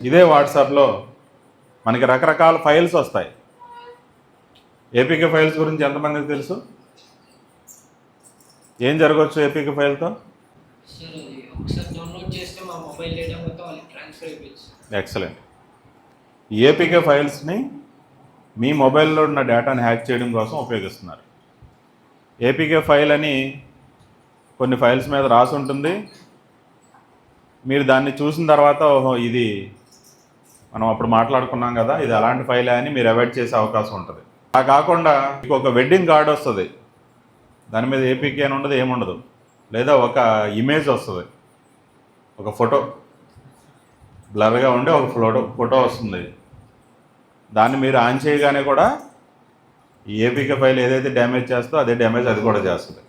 ఇదే వాట్సాప్లో మనకి రకరకాల ఫైల్స్ వస్తాయి. ఏపీకే ఫైల్స్ గురించి ఎంతమందికి తెలుసు? ఏం జరగవచ్చు ఏపీకే ఫైల్తో? ఎక్సలెంట్. ఏపీకే ఫైల్స్ని మీ మొబైల్లో ఉన్న డేటాని హ్యాక్ చేయడం కోసం ఉపయోగిస్తున్నారు. ఏపీకే ఫైల్ అని కొన్ని ఫైల్స్ మీద రాసి ఉంటుంది మీరు దాన్ని చూసిన తర్వాత ఓహో ఇది మనం అప్పుడు మాట్లాడుకున్నాం కదా ఇది అలాంటి ఫైలే అని మీరు అవాయిడ్ చేసే అవకాశం ఉంటుంది. అలా కాకుండా మీకు ఒక వెడ్డింగ్ కార్డ్ వస్తుంది. దాని మీద ఏపీకే అని ఉండదు ఏముండదు లేదా ఒక ఇమేజ్ వస్తుంది. ఒక ఫోటో. బ్లర్గా ఉండే ఒక ఫోటో ఫోటో వస్తుంది. దాన్ని మీరు ఆన్ చేయగానే కూడా ఈ ఏపీకే ఫైల్ ఏదైతే డ్యామేజ్ చేస్తో అదే డ్యామేజ్ అది కూడా చేస్తుంది.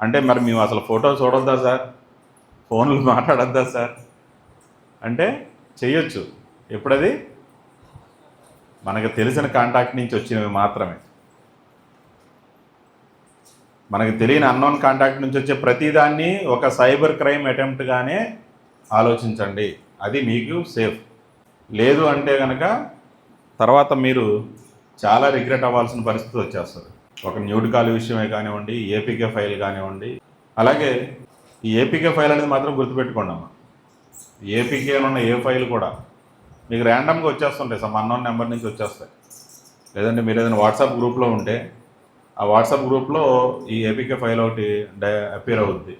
అంటే మరి మేము అసలు ఫోటో చూడొద్దా సార్? ఫోన్లు మాట్లాడొద్దా సార్? అంటే చెయ్యొచ్చు. ఎప్పుడది? మనకు తెలిసిన కాంటాక్ట్ నుంచి వచ్చినవి మాత్రమే. మనకు తెలియని అన్నోన్ కాంటాక్ట్ నుంచి వచ్చే ప్రతిదాన్ని ఒక సైబర్ క్రైమ్ అటెంప్ట్గానే ఆలోచించండి. అది మీకు సేఫ్. లేదు అంటే కనుక తర్వాత మీరు చాలా రిగ్రెట్ అవ్వాల్సిన పరిస్థితి వచ్చేస్తుంది. ఒక న్యూడ్ కాల్ విషయమే కానివ్వండి ఏపీకే ఫైల్ కానివ్వండి. అలాగే ఈ ఏపీకే ఫైల్ అనేది మాత్రం గుర్తుపెట్టుకోండి అమ్మ. ఏపీకే ఉన్న ఏ ఫైల్ కూడా మీకు ర్యాండమ్గా వచ్చేస్తుంటాయి. సార్ అన్నోన్ నెంబర్ నుంచి వచ్చేస్తాయి. లేదంటే మీరు ఏదైనా వాట్సాప్ గ్రూప్లో ఉంటే ఆ వాట్సాప్ గ్రూప్లో ఈ ఏపీకే ఫైల్ ఒకటి అపీర్ అవుద్ది.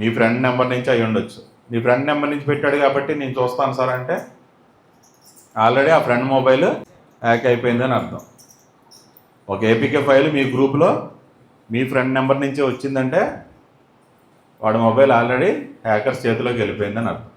మీ ఫ్రెండ్ నెంబర్ నుంచి అయి ఉండొచ్చు. మీ ఫ్రెండ్ నెంబర్ నుంచి పెట్టాడు కాబట్టి నేను చూస్తాను సార్ అంటే ఆల్రెడీ ఆ ఫ్రెండ్ మొబైల్ హ్యాక్ అయిపోయిందని అర్థం. ఒక ఏపీకే ఫైల్ మీ గ్రూప్లో మీ ఫ్రెండ్ నెంబర్ నుంచి వచ్చిందంటే వాడి మొబైల్ ఆల్రెడీ హ్యాకర్స్ చేతిలోకి వెళ్ళిపోయిందని అర్థం.